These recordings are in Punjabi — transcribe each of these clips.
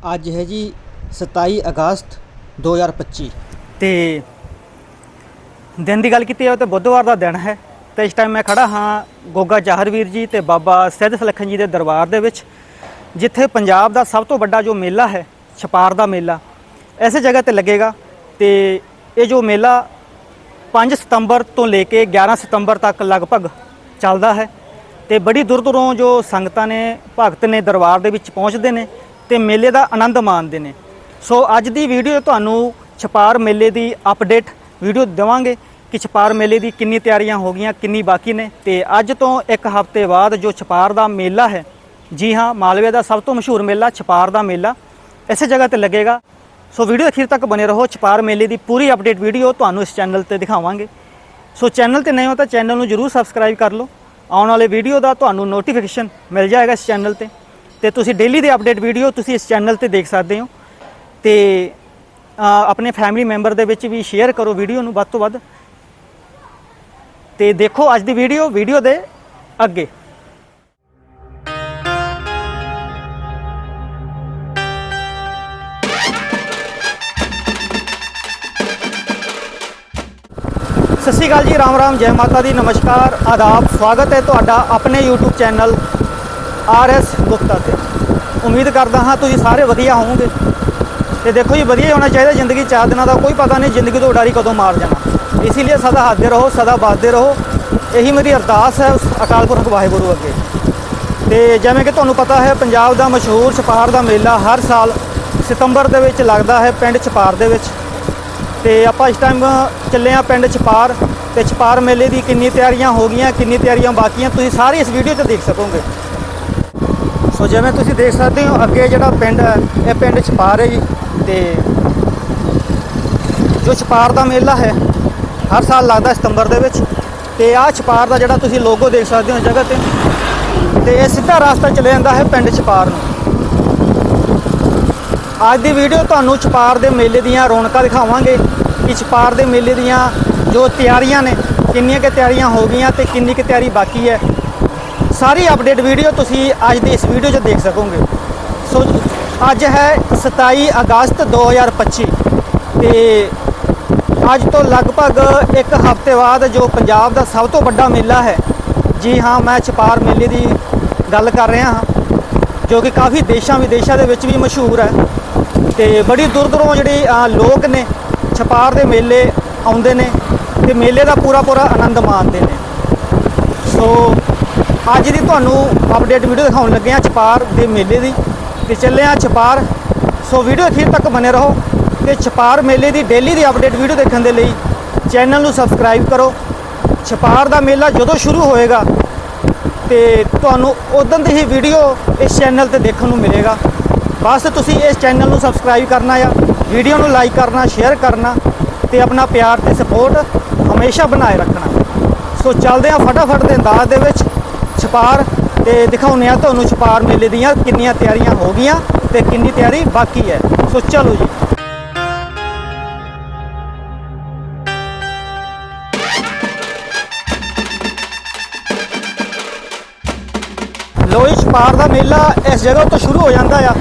ਅੱਜ ਹੈ ਜੀ 27 ਅਗਸਤ 2025 ਤੇ ਦਿਨ ਦੀ ਗੱਲ ਕੀਤੀ ਜਾਵੇ ਤਾਂ ਬੁੱਧਵਾਰ ਦਾ ਦਿਨ ਹੈ। ਤੇ ਇਸ ਟਾਈਮ ਮੈਂ ਖੜਾ ਹਾਂ ਗੋਗਾ ਜਾਹਰਵੀਰ ਜੀ ਤੇ ਬਾਬਾ ਸਿੱਧ ਸਲੱਖਣ ਜੀ ਦੇ ਦਰਬਾਰ ਦੇ ਵਿੱਚ, ਜਿੱਥੇ ਪੰਜਾਬ ਦਾ ਸਭ ਤੋਂ ਵੱਡਾ ਜੋ ਮੇਲਾ ਹੈ, ਛਪਾਰ ਦਾ ਮੇਲਾ ਐਸੇ ਜਗ੍ਹਾ ਤੇ ਲੱਗੇਗਾ। ਤੇ ਇਹ ਜੋ ਮੇਲਾ 5 ਸਤੰਬਰ ਤੋਂ ਲੈ ਕੇ 11 ਸਤੰਬਰ ਤੱਕ ਲਗਭਗ ਚੱਲਦਾ ਹੈ। ਤੇ ਬੜੀ ਦੂਰ ਦੂਰੋਂ ਜੋ ਸੰਗਤਾਂ ਨੇ, ਭਗਤ ਨੇ ਦਰਬਾਰ ਦੇ ਵਿੱਚ ਪਹੁੰਚਦੇ ਨੇ ਤੇ ਮੇਲੇ ਦਾ ਆਨੰਦ ਮਾਣਦੇ ਨੇ। ਸੋ ਅੱਜ ਦੀ ਵੀਡੀਓ ਤੁਹਾਨੂੰ ਛਪਾਰ ਮੇਲੇ ਦੀ ਅਪਡੇਟ ਵੀਡੀਓ ਦੇਵਾਂਗੇ ਕਿ ਛਪਾਰ ਮੇਲੇ ਦੀ ਕਿੰਨੀ ਤਿਆਰੀਆਂ ਹੋ ਗਈਆਂ, ਕਿੰਨੀ ਬਾਕੀ ਨੇ। ਤੇ ਅੱਜ ਤੋਂ ਇੱਕ ਹਫ਼ਤੇ ਬਾਅਦ ਜੋ ਛਪਾਰ ਦਾ ਮੇਲਾ ਹੈ, ਜੀ ਹਾਂ, ਮਾਲਵੇ ਦਾ ਸਭ ਤੋਂ ਮਸ਼ਹੂਰ ਮੇਲਾ ਛਪਾਰ ਦਾ ਮੇਲਾ ਇਸੇ ਜਗ੍ਹਾ ਤੇ ਲੱਗੇਗਾ। ਸੋ ਵੀਡੀਓ ਅਖੀਰ ਤੱਕ ਬਨੇ ਰਹੋ, ਛਪਾਰ ਮੇਲੇ ਦੀ ਪੂਰੀ ਅਪਡੇਟ ਵੀਡੀਓ ਤੁਹਾਨੂੰ ਇਸ ਚੈਨਲ ਤੇ ਦਿਖਾਵਾਂਗੇ। ਸੋ ਚੈਨਲ ਤੇ ਨਹੀਂ ਹੋ ਤਾਂ ਚੈਨਲ ਨੂੰ ਜਰੂਰ ਸਬਸਕ੍ਰਾਈਬ ਕਰ ਲਓ। ਆਉਣ ਵਾਲੇ ਵੀਡੀਓ ਦਾ ਤੁਹਾਨੂੰ ਨੋਟੀਫਿਕੇਸ਼ਨ ਮਿਲ ਜਾਏਗਾ ਇਸ ਚੈਨਲ ਤੇ। ਤੇ ਤੁਸੀਂ ਡੇਲੀ ਦੇ ਅਪਡੇਟ ਵੀਡੀਓ ਤੁਸੀਂ ਇਸ ਚੈਨਲ ਤੇ ਦੇਖ ਸਕਦੇ ਹੋ। ਤੇ ਆਪਣੇ ਫੈਮਿਲੀ ਮੈਂਬਰ ਦੇ ਵਿੱਚ ਵੀ ਸ਼ੇਅਰ ਕਰੋ ਵੀਡੀਓ ਨੂੰ ਵੱਧ ਤੋਂ ਵੱਧ। ਤੇ ਦੇਖੋ ਅੱਜ ਦੀ ਵੀਡੀਓ ਵੀਡੀਓ ਦੇ ਅੱਗੇ। ਸਤਿ ਸ਼੍ਰੀ ਅਕਾਲ ਜੀ, ਰਾਮ ਰਾਮ, ਜੈ ਮਾਤਾ ਦੀ। ਨਮਸਕਾਰ, ਆਦਾਬ, ਸਵਾਗਤ ਹੈ ਤੁਹਾਡਾ ਆਪਣੇ YouTube ਚੈਨਲ ਆਰਐਸ ਗੁਪਤਾ ਤੇ। ਉਮੀਦ ਕਰਦਾ ਹਾਂ ਤੁਸੀਂ ਸਾਰੇ ਵਧੀਆ ਹੋਵੋਗੇ। ਤੇ ਦੇਖੋ ਜੀ, ਵਧੀਆ ਹੀ ਹੋਣਾ ਚਾਹੀਦਾ ਜ਼ਿੰਦਗੀ ਚਾਰ ਦਿਨਾਂ ਦਾ। ਕੋਈ ਪਤਾ ਨਹੀਂ ਜ਼ਿੰਦਗੀ ਤੋਂ ਉਡਾਰੀ ਕਦੋਂ ਮਾਰ ਜਾਣਾ। ਇਸ ਲਈ ਸਦਾ ਹੱਸਦੇ ਰਹੋ, ਸਦਾ ਬਾਦਦੇ ਰਹੋ। ਇਹੀ ਮੇਰੀ ਅਰਦਾਸ ਹੈ ਉਸ ਅਕਾਲ ਪੁਰਖ ਵਾਹਿਗੁਰੂ ਅੱਗੇ। ਤੇ ਜਿਵੇਂ ਕਿ ਤੁਹਾਨੂੰ ਪਤਾ ਹੈ, ਪੰਜਾਬ ਦਾ ਮਸ਼ਹੂਰ ਛਪਾਰ ਦਾ ਮੇਲਾ ਹਰ ਸਾਲ ਸਤੰਬਰ ਦੇ ਵਿੱਚ ਲੱਗਦਾ ਹੈ ਪਿੰਡ ਛਪਾਰ ਦੇ ਵਿੱਚ। ਤੇ ਆਪਾਂ ਇਸ ਟਾਈਮ ਚੱਲੇ ਆ ਪਿੰਡ ਛਪਾਰ। ਤੇ ਛਪਾਰ ਮੇਲੇ ਦੀ ਕਿੰਨੀ ਤਿਆਰੀਆਂ ਹੋ ਗਈਆਂ, ਕਿੰਨੀ ਤਿਆਰੀਆਂ ਬਾਕੀਆਂ, ਤੁਸੀਂ ਸਾਰੇ ਇਸ ਵੀਡੀਓ 'ਚ ਦੇਖ ਸਕੋਗੇ। ਜਿਵੇਂ ਤੁਸੀਂ ਦੇਖ ਸਕਦੇ ਹੋ, ਅੱਗੇ ਜਿਹੜਾ ਪਿੰਡ ਹੈ, ਇਹ ਪਿੰਡ ਛਪਾਰ ਹੈ ਜੀ। ਤੇ ਜੋ ਛਪਾਰ ਦਾ ਮੇਲਾ ਹੈ, ਹਰ ਸਾਲ ਲੱਗਦਾ ਸਤੰਬਰ ਦੇ ਵਿੱਚ। ਤੇ ਆਹ ਛਪਾਰ ਦਾ ਜਿਹੜਾ ਤੁਸੀਂ ਲੋਗੋ ਦੇਖ ਸਕਦੇ ਹੋ ਜਗ੍ਹਾ ਤੇ ਤੇ ਇਹ ਸਿੱਧਾ ਰਸਤਾ ਚਲੇ ਜਾਂਦਾ ਹੈ ਪਿੰਡ ਛਪਾਰ ਨੂੰ। ਅੱਜ ਦੀ ਵੀਡੀਓ ਤੁਹਾਨੂੰ ਛਪਾਰ ਦੇ ਮੇਲੇ ਦੀਆਂ ਰੌਣਕਾਂ ਦਿਖਾਵਾਂਗੇ ਕਿ ਛਪਾਰ ਦੇ ਮੇਲੇ ਦੀਆਂ ਜੋ ਤਿਆਰੀਆਂ ਨੇ, ਕਿੰਨੀਆਂ ਕਿ ਤਿਆਰੀਆਂ ਹੋ ਗਈਆਂ ਤੇ ਕਿੰਨੀ ਕਿ ਤਿਆਰੀ ਬਾਕੀ ਹੈ। ਸਾਰੀ ਅਪਡੇਟ ਵੀਡੀਓ ਤੁਸੀਂ ਅੱਜ ਦੀ ਇਸ ਵੀਡੀਓ 'ਚ ਦੇਖ ਸਕੋਗੇ। ਸੋ ਅੱਜ ਹੈ 27 ਅਗਸਤ 2025 ਤੇ ਅੱਜ ਤੋਂ ਲਗਭਗ ਇੱਕ ਹਫ਼ਤੇ ਬਾਅਦ ਜੋ ਪੰਜਾਬ ਦਾ ਸਭ ਤੋਂ ਵੱਡਾ ਮੇਲਾ ਹੈ, ਜੀ ਹਾਂ, ਮੈਂ ਛਪਾਰ ਮੇਲੇ ਦੀ ਗੱਲ ਕਰ ਰਿਹਾ ਹਾਂ, ਜੋ ਕਿ ਕਾਫੀ ਦੇਸ਼ਾਂ ਵਿਦੇਸ਼ਾਂ ਦੇ ਵਿੱਚ ਵੀ ਮਸ਼ਹੂਰ ਹੈ। ਤੇ ਬੜੀ ਦੂਰ ਦੂਰੋਂ ਜਿਹੜੇ ਲੋਕ ਨੇ ਛਪਾਰ ਦੇ ਮੇਲੇ ਆਉਂਦੇ ਨੇ ਤੇ ਮੇਲੇ ਦਾ ਪੂਰਾ ਪੂਰਾ ਆਨੰਦ ਮਾਣਦੇ ਨੇ। ਸੋ ਅੱਜ ਦੀ ਤੁਹਾਨੂੰ ਅਪਡੇਟ ਵੀਡੀਓ ਦਿਖਾਉਣ ਲੱਗੇ ਆ ਛਪਾਰ ਦੇ ਮੇਲੇ ਦੀ ਤੇ ਚੱਲੇ ਆ ਛਪਾਰ। ਸੋ ਵੀਡੀਓ ਅਖੀਰ ਤੱਕ ਬਨੇ ਰਹੋ ਤੇ ਛਪਾਰ ਮੇਲੇ ਦੀ ਡੇਲੀ ਦੀ ਅਪਡੇਟ ਵੀਡੀਓ ਦੇਖਣ ਦੇ ਲਈ ਚੈਨਲ ਨੂੰ ਸਬਸਕ੍ਰਾਈਬ ਕਰੋ। ਛਪਾਰ ਦਾ ਮੇਲਾ ਜਦੋਂ ਸ਼ੁਰੂ ਹੋਏਗਾ ਤੇ ਤੁਹਾਨੂੰ ਉਦੋਂ ਦੀ ਹੀ ਵੀਡੀਓ ਇਸ ਚੈਨਲ ਤੇ ਦੇਖਣ ਨੂੰ ਮਿਲੇਗਾ। ਬਸ ਤੁਸੀਂ ਇਸ ਚੈਨਲ ਨੂੰ ਸਬਸਕ੍ਰਾਈਬ ਕਰਨਾ ਆ ਵੀਡੀਓ ਨੂੰ ਲਾਈਕ ਕਰਨਾ ਸ਼ੇਅਰ ਕਰਨਾ ਤੇ ਆਪਣਾ ਪਿਆਰ ਤੇ ਸਪੋਰਟ ਹਮੇਸ਼ਾ ਬਣਾਏ ਰੱਖਣਾ। ਸੋ ਚੱਲਦੇ ਆ ਫਟਾਫਟ ਦੇ ਅੰਦਾਜ਼ ਦੇ ਵਿੱਚ। ਛਪਾਰ ਤੇ ਦਿਖਾਉਂਦੇ ਆ ਤੁਹਾਨੂੰ ਛਪਾਰ ਮੇਲੇ ਦੀਆਂ ਕਿੰਨੀਆਂ ਤਿਆਰੀਆਂ ਹੋ ਗਈਆਂ ਤੇ ਕਿੰਨੀ ਤਿਆਰੀ ਬਾਕੀ ਹੈ। ਸੋ ਚਲੋ ਜੀ। ਲੋ ਛਪਾਰ ਦਾ ਮੇਲਾ ਇਸ ਜਗ੍ਹਾ ਤੋਂ ਸ਼ੁਰੂ ਹੋ ਜਾਂਦਾ ਆ।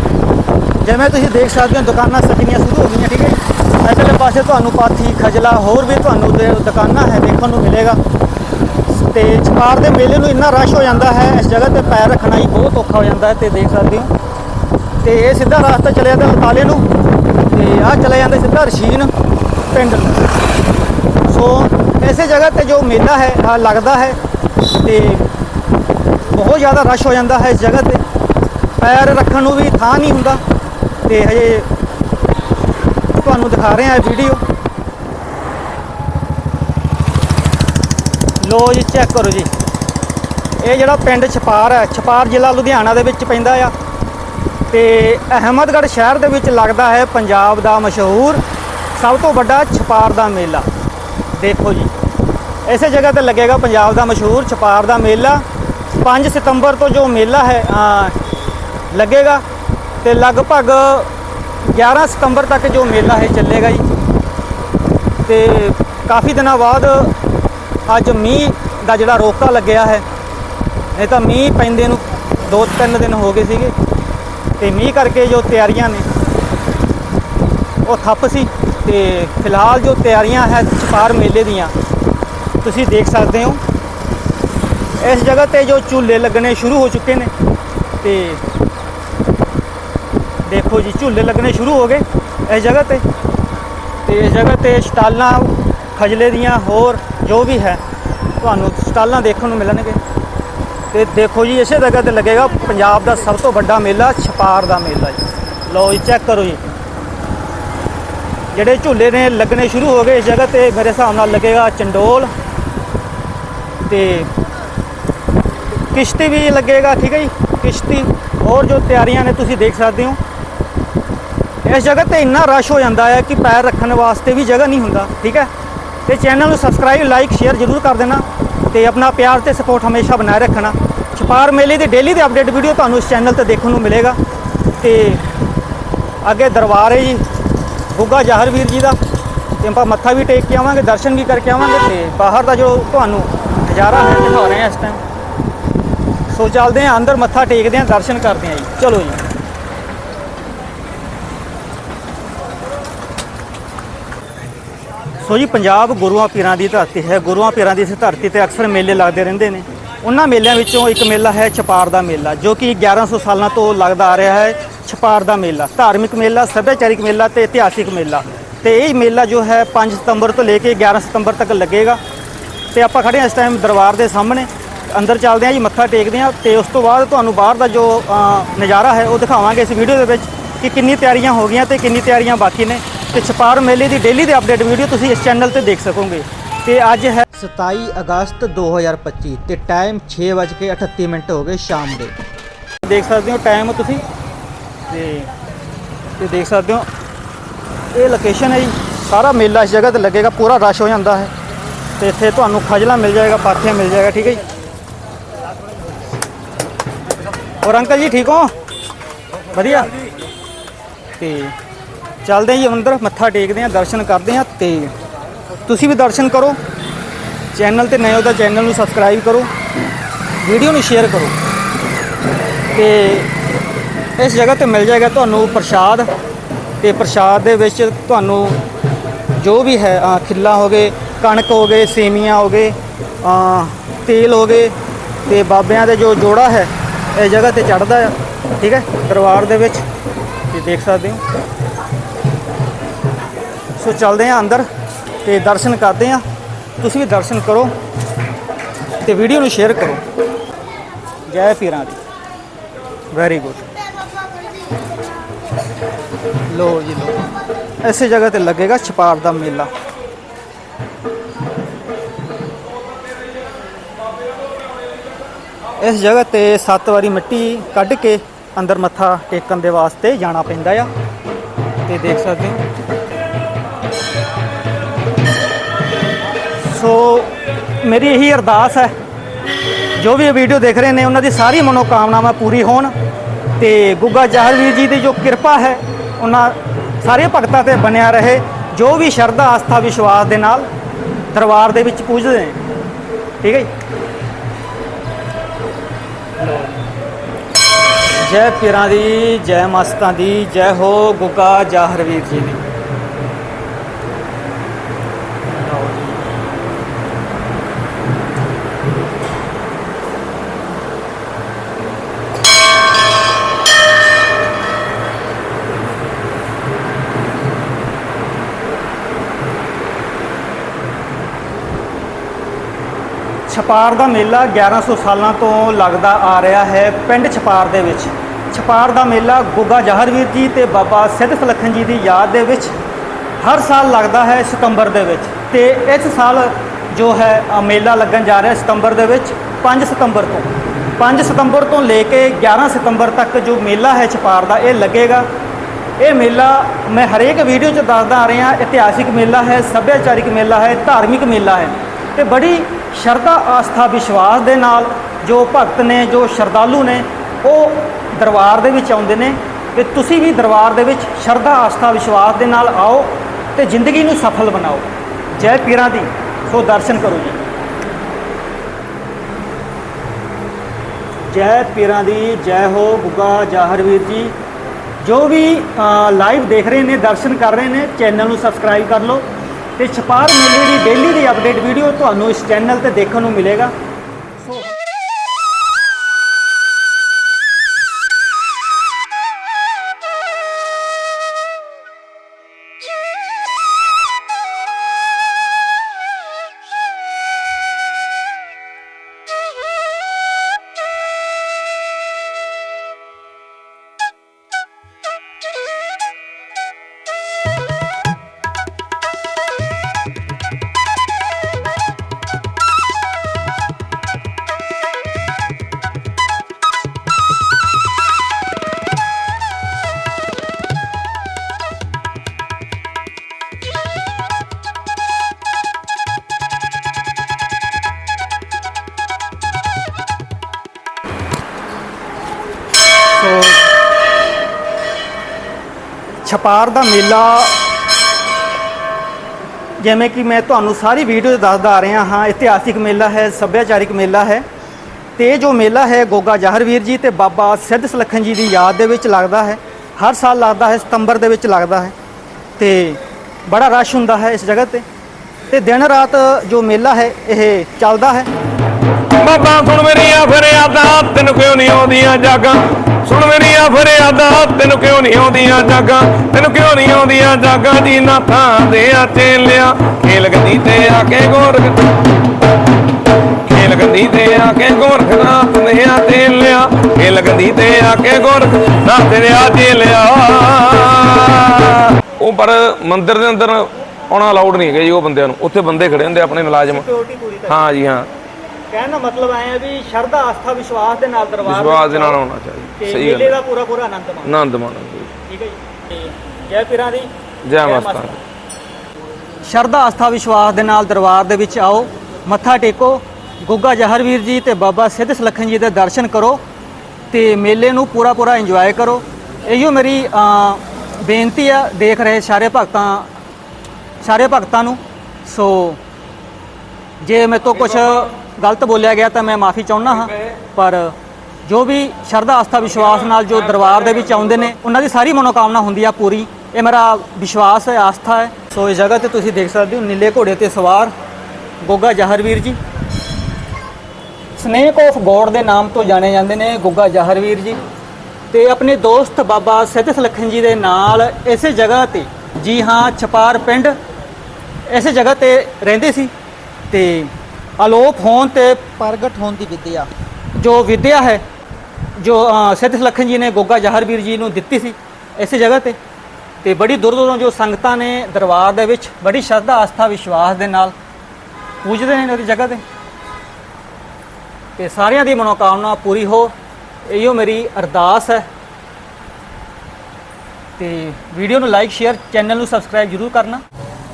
ਜਿਵੇਂ ਤੁਸੀਂ ਦੇਖ ਸਕਦੇ ਹੋ, ਦੁਕਾਨਾਂ ਸਜਣੀਆਂ ਸ਼ੁਰੂ ਹੋ ਗਈਆਂ, ਠੀਕ ਹੈ ਜੀ। ਪਾਸੇ ਤੁਹਾਨੂੰ ਪਾਥੀ, ਖਜਲਾ, ਹੋਰ ਵੀ ਤੁਹਾਨੂੰ ਦੁਕਾਨਾਂ ਹੈ, ਦੇਖਣ ਨੂੰ ਮਿਲੇਗਾ। ਤੇ ਚਕਾਰ ਦੇ ਮੇਲੇ ਨੂੰ ਇੰਨਾ ਰਸ਼ ਹੋ ਜਾਂਦਾ ਹੈ, ਇਸ ਜਗ੍ਹਾ ਤੇ ਪੈਰ ਰੱਖਣਾ ਹੀ ਬਹੁਤ ਔਖਾ ਹੋ ਜਾਂਦਾ ਹੈ ਤੇ ਦੇਖ ਸਕਦੇ ਹੋ। ਤੇ ਇਹ ਸਿੱਧਾ ਰਸਤਾ ਚਲੇ ਜਾਂਦਾ ਲਤਾਲੇ ਨੂੰ, ਤੇ ਆਹ ਚਲੇ ਜਾਂਦਾ ਸਿੱਧਾ ਰਸ਼ੀਨ ਪਿੰਡ ਨੂੰ। ਸੋ ਇਸੇ ਜਗ੍ਹਾ ਤੇ ਜੋ ਮੇਲਾ ਹੈ ਲੱਗਦਾ ਹੈ ਤੇ ਬਹੁਤ ਜ਼ਿਆਦਾ ਰਸ਼ ਹੋ ਜਾਂਦਾ ਹੈ ਇਸ ਜਗ੍ਹਾ ਤੇ। ਪੈਰ ਰੱਖਣ ਨੂੰ ਵੀ ਥਾਂ ਨਹੀਂ ਹੁੰਦਾ ਤੇ ਹਜੇ ਤੁਹਾਨੂੰ ਦਿਖਾ ਰਹੇ ਹਾਂ ਇਹ ਵੀਡੀਓ। ਲੋ ਜੀ ਚੈੱਕ ਕਰੋ ਜੀ। ਇਹ ਜਿਹੜਾ ਪਿੰਡ ਛਪਾਰ ਹੈ, ਛਪਾਰ ਜ਼ਿਲ੍ਹਾ ਲੁਧਿਆਣਾ ਦੇ ਵਿੱਚ ਪੈਂਦਾ ਆ। ਤੇ ਅਹਿਮਦਗੜ੍ਹ ਸ਼ਹਿਰ ਦੇ ਵਿੱਚ ਲੱਗਦਾ ਹੈ ਪੰਜਾਬ ਦਾ ਮਸ਼ਹੂਰ ਸਭ ਤੋਂ ਵੱਡਾ ਛਪਾਰ ਦਾ ਮੇਲਾ। ਦੇਖੋ ਜੀ, ਇਸੇ ਜਗ੍ਹਾ ਤੇ ਲੱਗੇਗਾ ਪੰਜਾਬ ਦਾ ਮਸ਼ਹੂਰ ਛਪਾਰ ਦਾ ਮੇਲਾ। 5 ਸਤੰਬਰ ਤੋਂ ਜੋ ਮੇਲਾ ਹੈ ਲੱਗੇਗਾ ਤੇ ਲਗਭਗ 11 ਸਤੰਬਰ ਤੱਕ ਜੋ ਮੇਲਾ ਹੈ, ਚੱਲੇਗਾ ਜੀ। ਤੇ ਕਾਫੀ ਦਿਨਾਂ ਬਾਅਦ ਅੱਜ ਮੀਂਹ ਦਾ ਜਿਹੜਾ ਰੋਕਾ ਲੱਗਿਆ ਹੈ ਇਹ ਤਾਂ ਮੀਂਹ ਪੈਂਦੇ ਨੂੰ ਦੋ ਤਿੰਨ ਦਿਨ ਹੋ ਗਏ ਸੀਗੇ, ਤੇ ਮੀਂਹ ਕਰਕੇ ਜੋ ਤਿਆਰੀਆਂ ਨੇ, ਉਹ ਥੱਪ ਸੀ, ਤੇ ਫਿਲਹਾਲ ਜੋ ਤਿਆਰੀਆਂ ਹੈ ਛਪਾਰ ਮੇਲੇ ਦੀਆਂ, ਤੁਸੀਂ ਦੇਖ ਸਕਦੇ ਹੋ। ਇਸ ਜਗ੍ਹਾ ਤੇ ਜੋ ਝੂਲੇ ਲੱਗਣੇ ਸ਼ੁਰੂ ਹੋ ਚੁੱਕੇ ਨੇ, ਤੇ ਦੇਖੋ ਜੀ, ਝੂਲੇ ਲੱਗਣੇ ਸ਼ੁਰੂ ਹੋ ਗਏ ਇਸ ਜਗ੍ਹਾ ਤੇ ਤੇ ਇਸ ਜਗ੍ਹਾ ਤੇ ਸਟਾਲਾਂ, ਖਜਲੇ ਦੀਆਂ ਹੋਰ ਜੋ ਵੀ ਹੈ, ਤੁਹਾਨੂੰ ਸਟਾਲਾਂ ਦੇਖਣ ਨੂੰ ਮਿਲਣਗੇ। ਤੇ ਦੇਖੋ ਜੀ, ਇਸੇ ਜਗ੍ਹਾ ਤੇ ਲੱਗੇਗਾ ਪੰਜਾਬ ਦਾ ਸਭ ਤੋਂ ਵੱਡਾ ਮੇਲਾ, ਛਪਾਰ ਦਾ ਮੇਲਾ ਜੀ। ਲਓ ਜੀ, ਚੈੱਕ ਕਰੋ ਜੀ। ਜਿਹੜੇ ਝੂਲੇ ਨੇ, ਲੱਗਣੇ ਸ਼ੁਰੂ ਹੋ ਗਏ ਇਸ ਜਗ੍ਹਾ ਤੇ, ਮੇਰੇ ਹਿਸਾਬ ਨਾਲ ਲੱਗੇਗਾ ਚੰਡੋਲ ਤੇ ਕਿਸ਼ਤੀ ਵੀ ਲੱਗੇਗਾ, ਠੀਕ ਹੈ ਜੀ। ਕਿਸ਼ਤੀ, ਹੋਰ ਜੋ ਤਿਆਰੀਆਂ ਨੇ, ਤੁਸੀਂ ਦੇਖ ਸਕਦੇ ਹੋ। ਇਸ ਜਗ੍ਹਾ ਤੇ ਇੰਨਾ ਰਸ਼ ਹੋ ਜਾਂਦਾ ਹੈ ਕਿ ਪੈਰ ਰੱਖਣ ਵਾਸਤੇ ਵੀ ਜਗ੍ਹਾ ਨਹੀਂ ਹੁੰਦਾ, ਠੀਕ ਹੈ। ਤੇ ਚੈਨਲ ਨੂੰ ਸਬਸਕ੍ਰਾਈਬ ਲਾਈਕ ਸ਼ੇਅਰ ਜ਼ਰੂਰ ਕਰ ਦੇਣਾ ਤੇ ਆਪਣਾ ਪਿਆਰ ਤੇ ਸਪੋਰਟ ਹਮੇਸ਼ਾ ਬਣਾਏ ਰੱਖਣਾ। ਛਪਾਰ ਮੇਲੇ ਦੀ ਡੇਲੀ ਦੇ ਅਪਡੇਟ ਵੀਡੀਓ ਤੁਹਾਨੂੰ ਇਸ ਚੈਨਲ ਤੇ ਦੇਖਣ ਨੂੰ ਮਿਲੇਗਾ। ਤੇ ਅੱਗੇ ਦਰਬਾਰ ਹੈ ਜੀ, ਗੁੱਗਾ ਜ਼ਾਹਰ ਜੀ ਦਾ। ਤੇ ਆਪਾਂ ਮੱਥਾ ਵੀ ਟੇਕ ਕੇ ਆਵਾਂਗੇ, ਦਰਸ਼ਨ ਵੀ ਕਰਕੇ ਆਵਾਂਗੇ ਤੇ ਬਾਹਰ ਦਾ ਜੋ ਤੁਹਾਨੂੰ ਨਜ਼ਾਰਾ ਹੈ, ਦਿਖਾ ਰਹੇ ਹਾਂ ਇਸ ਟਾਈਮ ਸੋ ਚੱਲਦੇ ਹਾਂ, ਅੰਦਰ ਮੱਥਾ ਟੇਕਦੇ ਹਾਂ, ਦਰਸ਼ਨ ਕਰਦੇ ਹਾਂ ਜੀ। ਚਲੋ ਜੀ। ਸੋ ਜੀ, ਪੰਜਾਬ ਗੁਰੂਆਂ ਪੀਰਾਂ ਦੀ ਧਰਤੀ ਹੈ। ਗੁਰੂਆਂ ਪੀਰਾਂ ਦੀ ਇਸ ਧਰਤੀ ਤੇ ਅਕਸਰ ਮੇਲੇ ਲੱਗਦੇ ਰਹਿੰਦੇ ਨੇ। ਉਹਨਾਂ ਮੇਲਿਆਂ ਵਿੱਚੋਂ ਇੱਕ ਮੇਲਾ ਹੈ ਛਪਾਰ ਦਾ ਮੇਲਾ, ਜੋ ਕਿ 1100 ਸਾਲਾਂ ਤੋਂ ਲੱਗਦਾ ਆ ਰਿਹਾ ਹੈ ਛਪਾਰ ਦਾ ਮੇਲਾ। ਧਾਰਮਿਕ ਮੇਲਾ, ਸੱਭਿਆਚਾਰਿਕ ਮੇਲਾ ਤੇ ਇਤਿਹਾਸਿਕ ਮੇਲਾ। ਤੇ ਇਹ ਮੇਲਾ ਜੋ ਹੈ 5 ਸਤੰਬਰ ਤੋਂ ਲੈ ਕੇ 11 ਸਤੰਬਰ ਤੱਕ ਲੱਗੇਗਾ। ਤੇ ਆਪਾਂ ਖੜੇ ਹਾਂ ਇਸ ਟਾਈਮ ਦਰਬਾਰ ਦੇ ਸਾਹਮਣੇ। ਅੰਦਰ ਚੱਲਦੇ ਹਾਂ ਜੀ, ਮੱਥਾ ਟੇਕਦੇ ਹਾਂ ਤੇ ਉਸ ਤੋਂ ਬਾਅਦ ਤੁਹਾਨੂੰ ਬਾਹਰ ਦਾ ਜੋ ਨਜ਼ਾਰਾ ਹੈ ਉਹ ਦਿਖਾਵਾਂਗੇ ਇਸ ਵੀਡੀਓ ਦੇ ਵਿੱਚ ਕਿ ਕਿੰਨੀ ਤਿਆਰੀਆਂ ਹੋ ਗਈਆਂ ਤੇ ਕਿੰਨੀ ਤਿਆਰੀਆਂ ਬਾਕੀ ਨੇ। ਤੇ ਛਪਾਰ ਮੇਲੇ ਦੀ ਡੇਲੀ ਦੇ ਅਪਡੇਟ ਵੀਡੀਓ ਤੁਸੀਂ ਇਸ ਚੈਨਲ ਤੇ ਦੇਖ ਸਕੋਗੇ। ਤੇ ਅੱਜ ਹੈ 27 ਅਗਸਤ 2025 ਤੇ ਟਾਈਮ 6:38 ਮਿੰਟ ਹੋ ਗਏ ਸ਼ਾਮ ਦੇ। ਦੇਖ ਸਕਦੇ ਹੋ ਟਾਈਮ ਤੁਸੀਂ। ਤੇ ਤੇ ਦੇਖ ਸਕਦੇ ਹੋ। ਇਹ ਲੋਕੇਸ਼ਨ ਹੈ ਜੀ। ਸਾਰਾ ਮੇਲਾ ਇਸ ਜਗ੍ਹਾ ਤੇ ਲੱਗੇਗਾ ਪੂਰਾ ਰਸ਼ ਹੋ ਜਾਂਦਾ ਹੈ। ਤੇ ਇੱਥੇ ਤੁਹਾਨੂੰ ਖਜਲਾ ਮਿਲ ਜਾਏਗਾ ਪਾਥੀਆਂ ਮਿਲ ਜਾਏਗਾ ਠੀਕ ਹੈ ਜੀ। ਹੋਰ ਅੰਕਲ ਜੀ ਠੀਕ ਹੋ? ਵਧੀਆ। ਤੇ ਚੱਲਦੇ ਹਾਂ ਜੀ ਅੰਦਰ ਮੱਥਾ ਟੇਕਦੇ ਹਾਂ ਦਰਸ਼ਨ ਕਰਦੇ ਹਾਂ ਤੇ ਤੁਸੀਂ ਵੀ ਦਰਸ਼ਨ ਕਰੋ। ਚੈਨਲ ਤੇ ਨਏ ਹੋ ਤਾਂ ਚੈਨਲ ਨੂੰ ਸਬਸਕ੍ਰਾਈਬ ਕਰੋ ਵੀਡੀਓ ਨੂੰ ਸ਼ੇਅਰ ਕਰੋ। ਤੇ ਇਸ ਜਗ੍ਹਾ ਤੇ ਮਿਲ ਜਾਏਗਾ ਤੁਹਾਨੂੰ ਪ੍ਰਸ਼ਾਦ ਤੇ ਪ੍ਰਸ਼ਾਦ ਦੇ ਵਿੱਚ ਤੁਹਾਨੂੰ ਜੋ ਵੀ ਹੈ ਅ, ਖਿੱਲਾ ਹੋ ਗਏ ਕਣਕ ਹੋ ਗਏ ਸੇਮੀਆਂ ਹੋ ਗਏ ਤੇਲ ਹੋ ਗਏ ਤੇ ਬਾਬਿਆਂ ਦੇ ਜੋ ਜੋੜਾ ਹੈ ਇਹ ਜਗ੍ਹਾ ਤੇ ਚੜਦਾ ਆ ਠੀਕ ਹੈ ਦਰਬਾਰ ਦੇ ਵਿੱਚ। ਤੇ ਦੇਖ ਸਕਦੇ ਹੋ। ਸੋ ਚੱਲਦੇ ਹਾਂ ਅੰਦਰ ਤੇ ਦਰਸ਼ਨ ਕਰਦੇ ਹਾਂ। ਤੁਸੀਂ ਵੀ ਦਰਸ਼ਨ ਕਰੋ ਤੇ ਵੀਡੀਓ ਨੂੰ ਸ਼ੇਅਰ ਕਰੋ। ਜੈ ਪੀਰਾਂ ਦੀ। ਵੈਰੀ ਗੁੱਡ ਲੋ ਜੀ ਲੋ ਐਸੇ ਜਗ੍ਹਾ ਤੇ ਲੱਗੇਗਾ ਛਪਾਰ ਦਾ ਮੇਲਾ। ਇਸ ਜਗ੍ਹਾ ਤੇ ਸੱਤ ਵਾਰੀ ਮਿੱਟੀ ਕੱਢ ਕੇ ਅੰਦਰ ਮੱਥਾ ਟੇਕਣ ਦੇ ਵਾਸਤੇ ਜਾਣਾ ਪੈਂਦਾ ਆ। ਤੇ ਦੇਖ ਸਕਦੇ ਹੋ। ਸੋ ਮੇਰੀ ਇਹੀ ਅਰਦਾਸ ਹੈ, ਜੋ ਵੀ ਇਹ ਵੀਡੀਓ ਦੇਖ ਰਹੇ ਨੇ, ਉਹਨਾਂ ਦੀ ਸਾਰੀ ਮਨੋਕਾਮਨਾਵਾਂ ਪੂਰੀ ਹੋਣ ਤੇ ਗੁੱਗਾ ਜ਼ਾਹਰਵੀਰ ਜੀ ਦੀ ਜੋ ਕਿਰਪਾ ਹੈ, ਉਹਨਾਂ ਸਾਰੇ ਭਗਤਾਂ ਤੇ ਬਣਿਆ ਰਹੇ, ਜੋ ਵੀ ਸ਼ਰਧਾ, ਆਸਥਾ, ਵਿਸ਼ਵਾਸ ਦੇ ਨਾਲ ਦਰਬਾਰ ਦੇ ਵਿੱਚ ਪੂਜਦੇ ਨੇ। ਠੀਕ ਹੈ ਜੀ? ਜੈ ਪੀਰਾਂ ਦੀ, ਜੈ ਮਸਤਾਂ ਦੀ, ਜੈ ਹੋ ਗੁੱਗਾ ਜ਼ਾਹਰਵੀਰ ਜੀ ਦੀ। ਛਪਾਰ ਦਾ ਮੇਲਾ 1100 ਸਾਲਾਂ ਤੋਂ ਲੱਗਦਾ ਆ ਰਿਹਾ ਹੈ ਪਿੰਡ ਛਪਾਰ ਦੇ ਵਿੱਚ। ਛਪਾਰ ਦਾ ਮੇਲਾ ਗੁੱਗਾ ਜ਼ਾਹਰਵੀਰ ਜੀ ਤੇ ਬਾਬਾ ਸਿੱਧ ਸੁਲੱਖਣ ਜੀ ਦੀ ਯਾਦ ਦੇ ਵਿੱਚ ਹਰ ਸਾਲ ਲੱਗਦਾ ਹੈ ਸਤੰਬਰ ਦੇ ਵਿੱਚ ਤੇ ਇਸ ਸਾਲ ਜੋ ਹੈ ਮੇਲਾ ਲੱਗਣ ਜਾ ਰਿਹਾ ਸਤੰਬਰ ਦੇ ਵਿੱਚ 5 ਸਤੰਬਰ ਤੋਂ। 5 ਸਤੰਬਰ ਤੋਂ ਲੈ ਕੇ 11 ਸਤੰਬਰ ਤੱਕ ਜੋ ਮੇਲਾ ਹੈ ਛਪਾਰ ਦਾ, ਇਹ ਲੱਗੇਗਾ। ਇਹ ਮੇਲਾ ਮੈਂ ਹਰੇਕ ਵੀਡੀਓ 'ਚ ਦੱਸਦਾ ਆ ਰਿਹਾ, ਇਤਿਹਾਸਿਕ ਮੇਲਾ ਹੈ, ਸੱਭਿਆਚਾਰਿਕ ਮੇਲਾ ਹੈ, ਧਾਰਮਿਕ ਮੇਲਾ ਹੈ। ਤੇ ਬੜੀ ਸ਼ਰਧਾ ਆਸਥਾ ਵਿਸ਼ਵਾਸ ਦੇ ਨਾਲ ਜੋ ਭਗਤ ਨੇ, ਜੋ ਸ਼ਰਧਾਲੂ ਨੇ, ਉਹ ਦਰਬਾਰ ਦੇ ਵਿੱਚ ਆਉਂਦੇ ਨੇ ਤੇ ਤੁਸੀਂ ਵੀ ਦਰਬਾਰ ਦੇ ਵਿੱਚ ਸ਼ਰਧਾ ਆਸਥਾ ਵਿਸ਼ਵਾਸ ਦੇ ਨਾਲ ਆਓ ਤੇ ਜ਼ਿੰਦਗੀ ਨੂੰ ਸਫਲ ਬਣਾਓ। ਜੈ ਪੀਰਾਂ ਦੀ। ਸੋ ਦਰਸ਼ਨ ਕਰੋ ਜੀ। ਜੈ ਪੀਰਾਂ ਦੀ, ਜੈ ਹੋ ਗੁੱਗਾ ਜ਼ਾਹਰ ਵੀਰ ਜੀ। ਜੋ ਵੀ ਲਾਈਵ ਦੇਖ ਰਹੇ ਨੇ, ਦਰਸ਼ਨ ਕਰ ਰਹੇ ਨੇ, ਚੈਨਲ ਨੂੰ ਸਬਸਕ੍ਰਾਈਬ ਕਰ ਲਓ। ਤੇ ਛਪਾਰ ਮੇਲੇ ਦੀ ਡੇਲੀ ਦੀ ਅਪਡੇਟ ਵੀਡੀਓ ਤੁਹਾਨੂੰ ਇਸ ਚੈਨਲ ਤੇ ਦੇਖਣ ਨੂੰ ਮਿਲੇਗਾ। ਛਪਾਰ ਦਾ ਮੇਲਾ ਜਿਵੇਂ ਕਿ ਮੈਂ ਤੁਹਾਨੂੰ ਸਾਰੀ ਵੀਡੀਓ 'ਚ ਦੱਸਦਾ ਆ ਰਿਹਾ ਹਾਂ, ਇਤਿਹਾਸਿਕ ਮੇਲਾ ਹੈ, ਸੱਭਿਆਚਾਰਿਕ ਮੇਲਾ ਹੈ ਤੇ ਜੋ ਮੇਲਾ ਹੈ ਗੋਗਾ ਜਾਹਰਵੀਰ ਜੀ ਤੇ ਬਾਬਾ ਸਿੱਧ ਸਲੱਖਣ ਜੀ ਦੀ ਯਾਦ ਦੇ ਵਿੱਚ ਲੱਗਦਾ ਹੈ, ਹਰ ਸਾਲ ਲੱਗਦਾ ਹੈ, ਸਤੰਬਰ ਦੇ ਵਿੱਚ ਲੱਗਦਾ ਹੈ ਤੇ ਬੜਾ ਰਸ਼ ਹੁੰਦਾ ਹੈ ਇਸ ਜਗ੍ਹਾ ਤੇ ਤੇ ਦਿਨ ਰਾਤ ਜੋ ਮੇਲਾ ਹੈ, ਇਹ ਚੱਲਦਾ ਹੈ। ਬਾਬਾ ਸੁਣ ਮੇਰੀਆਂ ਫਰਿਆਦਾਂ ਤੈਨੂੰ ਕਿਉਂ ਨਹੀਂ ਆਉਂਦੀਆਂ ਜਾਗਾਂ? ਸੁਣ ਮੇਰੀਆਂ ਫਰਿਆਦਾਂ ਤੈਨੂੰ ਕਿਉਂ ਨਹੀਂ ਆਉਂਦੀਆਂ ਜਾਗਾਂ? ਤੈਨੂੰ ਕਿਉਂ ਨਹੀਂ ਆਉਂਦੀਆਂ ਜਾਗਾਂ? ਜੀ ਨਾ ਥਾਂ ਦੇ ਆ ਚੇਲਿਆ ਖੇਲ ਗੰਦੀ ਤੇ ਆ ਕੇ ਗੋਰਖ ਖੇਲ ਗੰਦੀ ਤੇ ਆ ਕੇ ਗੋਰਖ ਨਾਥ ਨੇ ਆ ਚੇਲਿਆ ਖੇਲ ਗੰਦੀ ਤੇ ਆ ਕੇ ਗੋਰਖ ਨਾਥ ਨੇ ਆ ਚੇਲਿਆ। ਉਹ ਪਰ ਮੰਦਿਰ ਦੇ ਅੰਦਰ ਆਉਣਾ ਅਲਾਉਡ ਨਹੀਂ ਹੈਗਾ ਜੀ ਉਹ ਬੰਦਿਆਂ ਨੂੰ। ਉੱਥੇ ਬੰਦੇ ਖੜੇ ਹੁੰਦੇ ਆਪਣੇ ਮੁਲਾਜ਼ਮ। ਹਾਂ ਜੀ ਹਾਂ। ਕਹਿਣ ਦਾ ਮਤਲਬ ਹੈ ਵੀ ਸ਼ਰਧਾ ਆਸਥਾ ਵਿਸ਼ਵਾਸ ਦੇ ਨਾਲ ਦਰਬਾਰ ਵਿਸ਼ਵਾਸ ਦੇ ਨਾਲ ਆਉਣਾ ਚਾਹੀਦਾ। ਸਹੀ ਗੱਲ ਮੇਲੇ ਹੈ। ਦਾ ਪੂਰਾ ਪੂਰਾ ਆਨੰਦ ਮਾਣੋ। ਆਨੰਦ ਮਾਣੋ ਜੀ। ਠੀਕ ਹੈ ਜੀ। ਤੇ ਜੈ ਪੀਰਾਂ ਦੀ। ਜੈ ਮਸਤਾਨ ਸ਼ਰਧਾ ਆਸਥਾ ਵਿਸ਼ਵਾਸ ਦੇ ਨਾਲ ਦਰਬਾਰ ਦੇ ਵਿੱਚ ਆਓ। ਮੱਥਾ ਟੇਕੋ। ਗੁੱਗਾ ਜਹਰਵੀਰ ਜੀ ਤੇ ਬਾਬਾ ਸਿੱਧ ਸਲੱਖਣ ਜੀ ਦੇ ਦਰਸ਼ਨ ਕਰੋ ਤੇ ਮੇਲੇ ਨੂੰ ਪੂਰਾ ਪੂਰਾ ਇੰਜੋਏ ਕਰੋ। ਇਹੀਓ ਮੇਰੀ ਬੇਨਤੀ ਆ। ਦੇਖ ਰਹੇ ਸਾਰੇ ਭਗਤਾਂ ਸਾਰੇ ਭਗਤਾਂ ਨੂੰ। ਸੋ ਜੇ ਮੇਰੇ ਤੋਂ ਕੁਝ ਗਲਤ ਬੋਲਿਆ ਗਿਆ ਤਾਂ ਮੈਂ ਮਾਫੀ ਚਾਹੁੰਦਾ ਹਾਂ, ਪਰ ਜੋ ਵੀ ਸ਼ਰਧਾ ਆਸਥਾ ਵਿਸ਼ਵਾਸ ਨਾਲ ਜੋ ਦਰਬਾਰ ਦੇ ਵਿੱਚ ਆਉਂਦੇ ਨੇ, ਉਹਨਾਂ ਦੀ ਸਾਰੀ ਮਨੋਕਾਮਨਾ ਹੁੰਦੀ ਆ ਪੂਰੀ। ਇਹ ਮੇਰਾ ਵਿਸ਼ਵਾਸ ਹੈ, ਆਸਥਾ ਹੈ। ਸੋ ਇਸ ਜਗ੍ਹਾ ਤੇ ਤੁਸੀਂ ਦੇਖ ਸਕਦੇ ਹੋ ਨੀਲੇ ਘੋੜੇ ਤੇ ਸਵਾਰ ਗੋਗਾ ਜਹਰਵੀਰ ਜੀ। ਸਨੇਕ ਆਫ ਗੋਡ ਦੇ ਨਾਮ ਤੋਂ ਜਾਣੇ ਜਾਂਦੇ ਨੇ ਗੋਗਾ ਜਹਰਵੀਰ ਜੀ। ਤੇ ਆਪਣੇ ਦੋਸਤ ਬਾਬਾ ਸਿੱਧ ਸਲੱਖਣ ਜੀ ਦੇ ਨਾਲ ਇਸੇ ਜਗ੍ਹਾ ਤੇ, ਜੀ ਹਾਂ, ਛਪਾਰ ਪਿੰਡ, ਇਸੇ ਜਗ੍ਹਾ ਤੇ ਰਹਿੰਦੇ ਸੀ। ਤੇ ਅਲੋਪ ਹੋਣ ਤੇ ਪ੍ਰਗਟ ਹੋਣ ਦੀ ਵਿਦਿਆ। ਜੋ ਵਿਦਿਆ ਹੈ, ਜੋ ਸਿੱਧ ਸਲੱਖਣ ਜੀ ਨੇ ਗੋਗਾ ਜਹਰਵੀਰ ਜੀ ਨੂੰ ਦਿੱਤੀ ਸੀ ਇਸੇ ਜਗ੍ਹਾ ਤੇ ਤੇ ਬੜੀ ਦੂਰ ਦੂਰੋਂ ਜੋ ਸੰਗਤਾਂ ਨੇ ਦਰਬਾਰ ਦੇ ਵਿੱਚ ਬੜੀ ਸ਼ਰਧਾ, ਆਸਥਾ, ਵਿਸ਼ਵਾਸ ਦੇ ਨਾਲ ਪੂਜਦੇ ਨੇ ਉਹਦੀ ਜਗ੍ਹਾ ਤੇ। ਤੇ ਸਾਰਿਆਂ ਦੀ ਮਨੋਕਾਮਨਾ ਪੂਰੀ ਹੋ, ਇਹੋ ਮੇਰੀ ਅਰਦਾਸ ਹੈ। ਤੇ ਵੀਡੀਓ ਨੂੰ ਲਾਈਕ ਸ਼ੇਅਰ ਚੈਨਲ ਨੂੰ ਸਬਸਕ੍ਰਾਈਬ ਜਰੂਰ ਕਰਨਾ।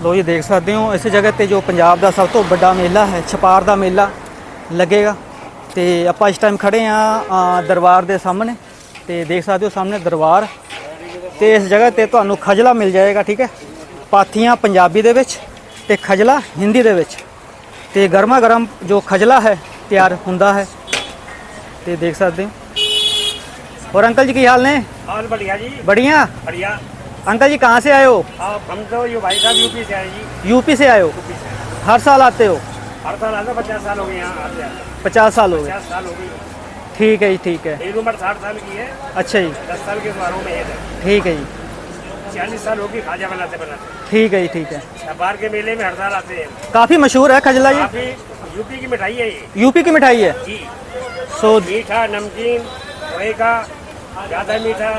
ਲੋ ਜੀ ਦੇਖ ਸਕਦੇ ਹੋ ਇਸ ਜਗ੍ਹਾ ਤੇ ਜੋ ਪੰਜਾਬ ਦਾ ਸਭ ਤੋਂ ਵੱਡਾ ਮੇਲਾ ਹੈ ਛਪਾਰ ਦਾ ਮੇਲਾ ਲੱਗੇਗਾ। ਤੇ ਆਪਾਂ ਇਸ ਟਾਈਮ ਖੜੇ ਆ ਦਰਬਾਰ ਦੇ ਸਾਹਮਣੇ। ਤੇ ਦੇਖ ਸਕਦੇ ਹੋ ਸਾਹਮਣੇ ਦਰਬਾਰ। ਤੇ ਇਸ ਜਗ੍ਹਾ ਤੇ ਤੁਹਾਨੂੰ ਖਜਲਾ ਮਿਲ ਜਾਏਗਾ ਠੀਕ ਹੈ? ਪਾਥੀਆਂ ਪੰਜਾਬੀ ਦੇ ਵਿੱਚ ਤੇ ਖਜਲਾ ਹਿੰਦੀ ਦੇ ਵਿੱਚ। ਤੇ ਗਰਮਾ ਗਰਮ ਜੋ ਖਜਲਾ ਹੈ ਤਿਆਰ ਹੁੰਦਾ ਹੈ। ਤੇ ਦੇਖ ਸਕਦੇ ਹੋ। ਔਰ ਅੰਕਲ ਜੀ ਕੀ ਹਾਲ ਨੇ? ਹਾਲ ਬੜੀਆ ਜੀ। ਬੜੀਆ ਬੜੀਆ अंकल जी कहाँ से आए हो? आप हम तो ये भाई साहब यूपी से आए जी। यूपी से आए हो? हर साल आते हो? हर साल आते पचास साल हो गए यहाँ आते आते पचास साल हो गए। पचास साल हो गई ठीक है जी ठीक है। मेरी उम्र साठ साल की है। अच्छा जी। दस साल के बारों में ठीक है जी। छियालीस साल होगी खाजा बनाते बनाते। ठीक है जी ठीक है। छपार के मेले में हर साल आते हैं। काफ़ी मशहूर है खजला जी? यूपी की मिठाई है ये। यूपी की मिठाई है? जी। सो मीठा नमकीन का ज़्यादा मीठा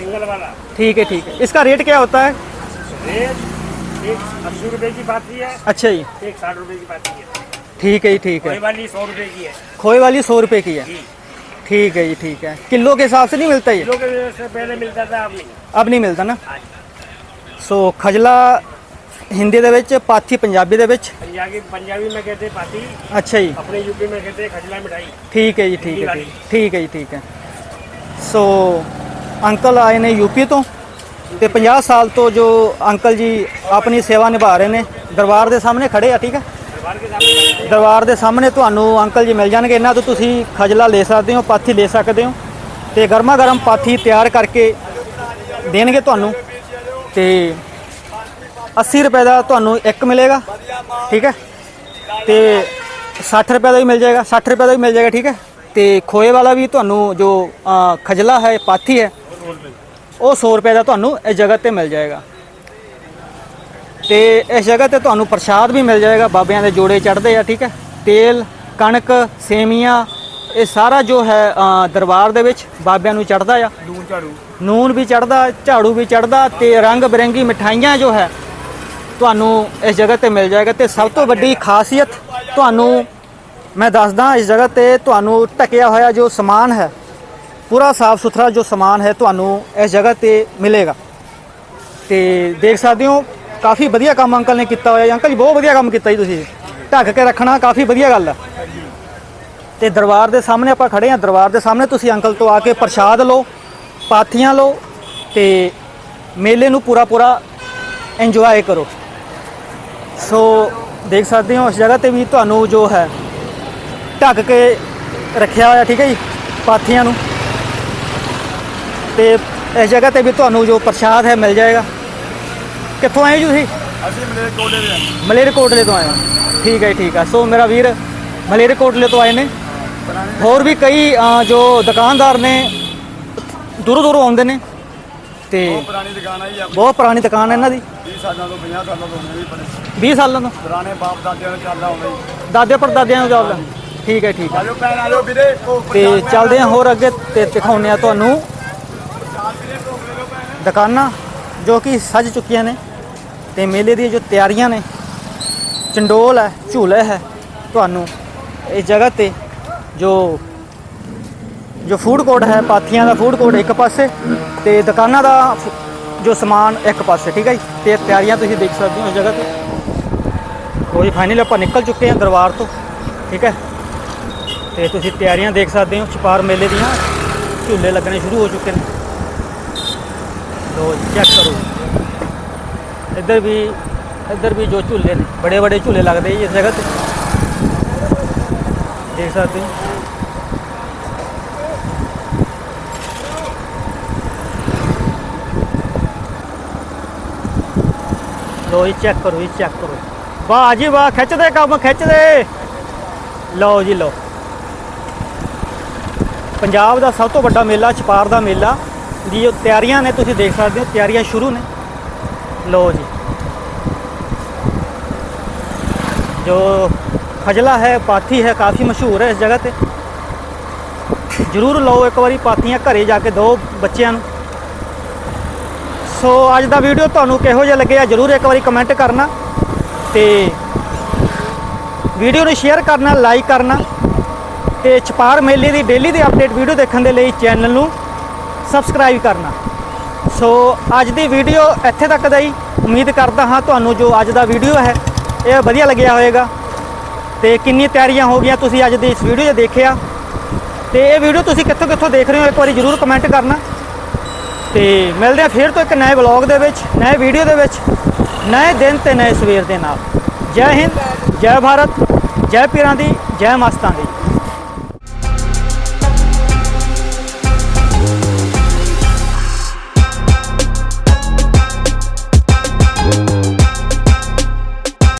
सिंगल वाला ठीक है ठीक है इसका रेट क्या होता है रेट एक अस्सी रुपए की पाती है अच्छा जी एक साठ रुपए की पाती है ठीक है जी ठीक पोहे है वाली सौ रुपए की है खोए वाली सौ रुपए की है जी ठीक है जी ठीक है किलो के हिसाब से नहीं मिलता ये किलो के से पहले मिलता था अब नहीं अब नहीं मिलता ना ਸੋ ਖਜਲਾ ਹਿੰਦੀ ਦੇ ਵਿੱਚ ਪਾਥੀ ਪੰਜਾਬੀ ਦੇ ਵਿੱਚ पंजाबी पंजाबी में कहते हैं पाती ਅੱਛਾ ਜੀ अपने यूपी में कहते हैं खजला मिठाई ਠੀਕ ਹੈ ਜੀ ਠੀਕ ਹਿੰਦੀ ਹੈ ਵਾਲੀ। ਠੀਕ- ਠੀਕ ਹੈ ਜੀ ਠੀਕ ਹੈ ਸੋ ਅੰਕਲ ਆਏ ਨੇ ਯੂਪੀ ਤੋਂ ਤੇ 50 ਸਾਲ ਤੋਂ ਜੋ ਅੰਕਲ ਜੀ ਆਪਣੀ ਸੇਵਾ ਨਿਭਾ ਰਹੇ ਨੇ, ਦਰਬਾਰ ਦੇ ਸਾਹਮਣੇ ਖੜੇ ਆ, ਠੀਕ ਹੈ ਦਰਬਾਰ ਦੇ ਸਾਹਮਣੇ ਤੁਹਾਨੂੰ ਅੰਕਲ ਜੀ ਮਿਲ ਜਾਣਗੇ। ਇਹਨਾਂ ਤੋਂ ਤੁਸੀਂ ਖਜਲਾ ਲੈ ਸਕਦੇ ਹੋ, ਪਾਥੀ ਲੈ ਸਕਦੇ ਹੋ ਤੇ ਗਰਮਾ ਗਰਮ ਪਾਥੀ ਤਿਆਰ ਕਰਕੇ ਦੇਣਗੇ ਤੁਹਾਨੂੰ ਤੇ 80 ਰੁਪਏ ਦਾ ਤੁਹਾਨੂੰ ਇੱਕ ਮਿਲੇਗਾ, ਠੀਕ ਹੈ ਤੇ 60 ਰੁਪਏ ਦਾ ਵੀ ਮਿਲ ਜਾਏਗਾ 60 ਰੁਪਏ ਦਾ ਵੀ ਮਿਲ ਜਾਏਗਾ, ਠੀਕ ਹੈ ਤੇ ਖੋਏ ਵਾਲਾ ਵੀ ਤੁਹਾਨੂੰ ਜੋ ਖਜਲਾ ਹੈ, ਪਾਥੀ ਹੈ ਉਹ 100 ਰੁਪਏ ਦਾ ਤੁਹਾਨੂੰ ਇਸ ਜਗ੍ਹਾ ਤੇ ਮਿਲ ਜਾਏਗਾ। ਤੇ ਇਸ ਜਗ੍ਹਾ ਤੇ ਤੁਹਾਨੂੰ ਪ੍ਰਸ਼ਾਦ ਵੀ ਮਿਲ ਜਾਏਗਾ ਬਾਬਿਆਂ ਦੇ ਜੋੜੇ ਚੜ੍ਹਦੇ ਆ ਠੀਕ ਹੈ? ਤੇਲ ਕਣਕ ਸੇਮੀਆਂ ਇਹ ਸਾਰਾ ਜੋ ਹੈ ਦਰਬਾਰ ਦੇ ਵਿੱਚ ਬਾਬਿਆਂ ਨੂੰ ਚੜ੍ਹਦਾ ਆ। ਦੂਰ ਝਾੜੂ। ਨੂਨ ਵੀ ਚੜਦਾ ਝਾੜੂ ਵੀ ਚੜਦਾ ਤੇ ਰੰਗ ਬਰੰਗੀ ਮਠਾਈਆਂ ਜੋ ਹੈ ਤੁਹਾਨੂੰ ਇਸ ਜਗ੍ਹਾ ਤੇ ਮਿਲ ਜਾਏਗਾ। ਤੇ ਸਭ ਤੋਂ ਵੱਡੀ ਖਾਸੀਅਤ ਤੁਹਾਨੂੰ ਮੈਂ ਦੱਸਦਾ ਇਸ ਜਗ੍ਹਾ ਤੇ ਤੁਹਾਨੂੰ ਢਕਿਆ ਹੋਇਆ ਜੋ ਸਮਾਨ ਹੈ ਪੂਰਾ ਸਾਫ਼ ਸੁਥਰਾ ਜੋ ਸਮਾਨ ਹੈ ਤੁਹਾਨੂੰ ਇਸ ਜਗ੍ਹਾ ਤੇ ਮਿਲੇਗਾ। ਤੇ ਦੇਖ ਸਕਦੇ ਹੋ, ਕਾਫੀ ਵਧੀਆ ਕੰਮ ਅੰਕਲ ਨੇ ਕੀਤਾ ਹੋਇਆ ਅੰਕਲ ਜੀ, ਬਹੁਤ ਵਧੀਆ ਕੰਮ ਕੀਤਾ ਜੀ ਤੁਸੀਂ। ਢੱਕ ਕੇ ਰੱਖਣਾ ਕਾਫੀ ਵਧੀਆ ਗੱਲ ਹੈ ਤੇ ਦਰਬਾਰ ਦੇ ਸਾਹਮਣੇ ਆਪਾਂ ਖੜੇ ਹਾਂ। ਦਰਬਾਰ ਦੇ ਸਾਹਮਣੇ ਤੁਸੀਂ ਅੰਕਲ ਤੋਂ ਆ ਕੇ ਪ੍ਰਸ਼ਾਦ ਲਓ, ਪਾਥੀਆਂ ਲਓ ਤੇ ਮੇਲੇ ਨੂੰ ਪੂਰਾ ਪੂਰਾ ਇੰਜੋਏ ਕਰੋ। ਸੋ ਦੇਖ ਸਕਦੇ ਹੋ, ਇਸ ਜਗ੍ਹਾ ਤੇ ਵੀ ਤੁਹਾਨੂੰ ਜੋ ਹੈ ਢੱਕ ਕੇ ਰੱਖਿਆ ਹੋਇਆ, ਠੀਕ ਹੈ ਜੀ, ਪਾਥੀਆਂ ਨੂੰ। ਤੇ ਇਸ ਜਗ੍ਹਾ ਤੇ ਵੀ ਤੁਹਾਨੂੰ ਜੋ ਪ੍ਰਸ਼ਾਦ ਹੈ ਮਿਲ ਜਾਏਗਾ। ਕਿੱਥੋਂ ਆਏ ਜੀ ਤੁਸੀਂ? ਅਸੀਂ ਮਲੇ ਕੋਲੇ ਦੇ ਮਲੇਰਕੋਟਲੇ ਤੋਂ ਆਏ ਹੋ। ਠੀਕ ਹੈ ਠੀਕ ਹੈ। ਸੋ ਮੇਰਾ ਵੀਰ ਮਲੇਰਕੋਟਲੇ ਤੋਂ ਆਏ ਨੇ। ਹੋਰ ਵੀ ਕਈ ਜੋ ਦੁਕਾਨਦਾਰ ਨੇ ਦੂਰੋਂ ਦੂਰੋਂ ਆਉਂਦੇ ਨੇ। ਤੇ ਪੁਰਾਣੀ ਦੁਕਾਨ ਬਹੁਤ ਪੁਰਾਣੀ ਦੁਕਾਨ ਹੈ ਇਹਨਾਂ ਦੀ। 20 ਸਾਲਾਂ ਤੋਂ 50 ਸਾਲਾਂ ਤੋਂ ਹੋਣੇ ਵੀ ਬੜੇ 20 ਸਾਲਾਂ ਤੋਂ? ਪੁਰਾਣੇ ਬਾਪ ਦਾਦਿਆਂ ਨੂੰ ਚੱਲਦਾ ਹੁੰਦਾ ਦਾਦੇ ਪੜਦਾਦਿਆਂ ਨੂੰ ਚੱਲਦਾ। ਠੀਕ ਹੈ ਠੀਕ ਹੈ। ਆਜੋ ਭੈਣ ਆਜੋ ਵੀਰੇ। ਤੇ ਚੱਲਦੇ ਹਾਂ ਹੋਰ ਅੱਗੇ ਤੇ ਦਿਖਾਉਂਦੇ ਆ ਤੁਹਾਨੂੰ। ਦੁਕਾਨਾਂ ਜੋ ਕਿ ਸੱਜ ਚੁੱਕੀਆਂ ਨੇ ਤੇ ਮੇਲੇ ਦੀਆਂ ਜੋ ਤਿਆਰੀਆਂ ਨੇ, ਚੰਡੋਲ ਹੈ, ਝੂਲੇ ਹੈ, ਤੁਹਾਨੂੰ ਇਸ ਜਗ੍ਹਾ ਤੇ ਜੋ ਜੋ ਫੂਡ ਕੋਰਟ ਹੈ, ਪਾਥੀਆਂ ਦਾ ਫੂਡ ਕੋਰਟ ਇੱਕ ਪਾਸੇ ਤੇ ਦੁਕਾਨਾਂ ਦਾ ਜੋ ਸਮਾਨ ਇੱਕ ਪਾਸੇ, ਠੀਕ ਹੈ ਜੀ? ਤੇ ਤਿਆਰੀਆਂ ਤੁਸੀਂ ਦੇਖ ਸਕਦੇ ਹੋ ਇਸ ਜਗ੍ਹਾ ਤੇ। ਕੋਈ ਫਾਈਨਲ ਆਪਾਂ ਨਿਕਲ ਚੁੱਕੇ ਹਾਂ ਦਰਬਾਰ ਤੋਂ, ਠੀਕ ਹੈ? ਤੇ ਤੁਸੀਂ ਤਿਆਰੀਆਂ ਦੇਖ ਸਕਦੇ ਹੋ, ਛਪਾਰ ਮੇਲੇ ਦੀਆਂ, ਝੂਲੇ ਲੱਗਣੇ ਸ਼ੁਰੂ ਹੋ ਚੁੱਕੇ ਨੇ। ਲੋ ਚੈੱਕ ਕਰੋ। ਇੱਧਰ ਵੀ ਇੱਧਰ ਵੀ ਜੋ ਝੂਲੇ ਨੇ, ਬੜੇ ਬੜੇ ਝੂਲੇ ਲੱਗਦੇ ਜੀ ਇਸ ਜਗ੍ਹਾ ਤੇ। ਦੇਖ ਸਕਦੇ ਹੋ। ਲੋ ਜੀ ਚੈੱਕ ਕਰੋ ਜੀ ਚੈੱਕ ਕਰੋ। ਵਾਹ ਜੀ ਵਾਹ, ਖਿੱਚਦੇ ਕੰਮ, ਖਿੱਚਦੇ। ਲਓ ਜੀ, ਲਓ। ਪੰਜਾਬ ਦਾ ਸਭ ਤੋਂ ਵੱਡਾ ਮੇਲਾ, ਛਪਾਰ ਦਾ ਮੇਲਾ। ਦੀ ਜੋ ਤਿਆਰੀਆਂ ਨੇ, ਤੁਸੀਂ ਦੇਖ ਸਕਦੇ ਹੋ, ਤਿਆਰੀਆਂ ਸ਼ੁਰੂ ਨੇ। ਲਓ ਜੀ। ਜੋ ਖਜਲਾ ਹੈ, ਪਾਥੀ ਹੈ, ਕਾਫੀ ਮਸ਼ਹੂਰ ਹੈ ਇਸ ਜਗ੍ਹਾ ਤੇ। ਜਰੂਰ ਲਓ, ਇੱਕ ਵਾਰੀ ਪਾਥੀਆਂ ਘਰੇ ਜਾ ਕੇ ਦਿਓ ਬੱਚਿਆਂ ਨੂੰ। ਸੋ, ਅੱਜ ਦਾ ਵੀਡੀਓ ਤੁਹਾਨੂੰ ਕਿਹੋ ਜਿਹਾ ਲੱਗਿਆ, ਜਰੂਰ ਇੱਕ ਵਾਰੀ ਕਮੈਂਟ ਕਰਨਾ ਤੇ ਵੀਡੀਓ ਨੂੰ ਸ਼ੇਅਰ ਕਰਨਾ ਲਾਈਕ ਕਰਨਾ ਤੇ ਛਪਾਰ ਮੇਲੇ ਦੀ ਡੇਲੀ ਦੀ ਅਪਡੇਟ ਵੀਡੀਓ ਦੇਖਣ ਦੇ ਲਈ ਚੈਨਲ ਨੂੰ ਸਬਸਕ੍ਰਾਈਬ ਕਰਨਾ। ਸੋ ਅੱਜ ਦੀ ਵੀਡੀਓ ਇੱਥੇ ਤੱਕ ਦਾ ਹੀ। ਉਮੀਦ ਕਰਦਾ ਹਾਂ ਤੁਹਾਨੂੰ ਜੋ ਅੱਜ ਦਾ ਵੀਡੀਓ ਹੈ, ਇਹ ਵਧੀਆ ਲੱਗਿਆ ਹੋਵੇਗਾ। ਤੇ ਕਿੰਨੀ ਤਿਆਰੀਆਂ ਹੋ ਗਈਆਂ ਤੁਸੀਂ ਅੱਜ ਦੀ ਇਸ ਵੀਡੀਓ 'ਚ ਦੇਖਿਆ। ਤੇ ਇਹ ਵੀਡੀਓ ਤੁਸੀਂ ਕਿੱਥੋਂ ਕਿੱਥੋਂ ਦੇਖ ਰਹੇ ਹੋ, ਇੱਕ ਵਾਰੀ ਜਰੂਰ ਕਮੈਂਟ ਕਰਨਾ। ਤੇ ਮਿਲਦੇ ਆ ਫਿਰ ਤੋਂ ਇੱਕ ਨਵੇਂ ਵਲੌਗ ਦੇ ਵਿੱਚ, ਨਵੇਂ ਵੀਡੀਓ ਦੇ ਵਿੱਚ। ਨਵੇਂ ਦਿਨ ਤੇ ਨਵੇਂ ਸਵੇਰ ਦੇ ਨਾਲ। ਜੈ ਹਿੰਦ, ਜੈ ਭਾਰਤ, ਜੈ ਪੀਰਾਂ ਦੀ, ਜੈ ਮਸਤਾਂ ਦੀ।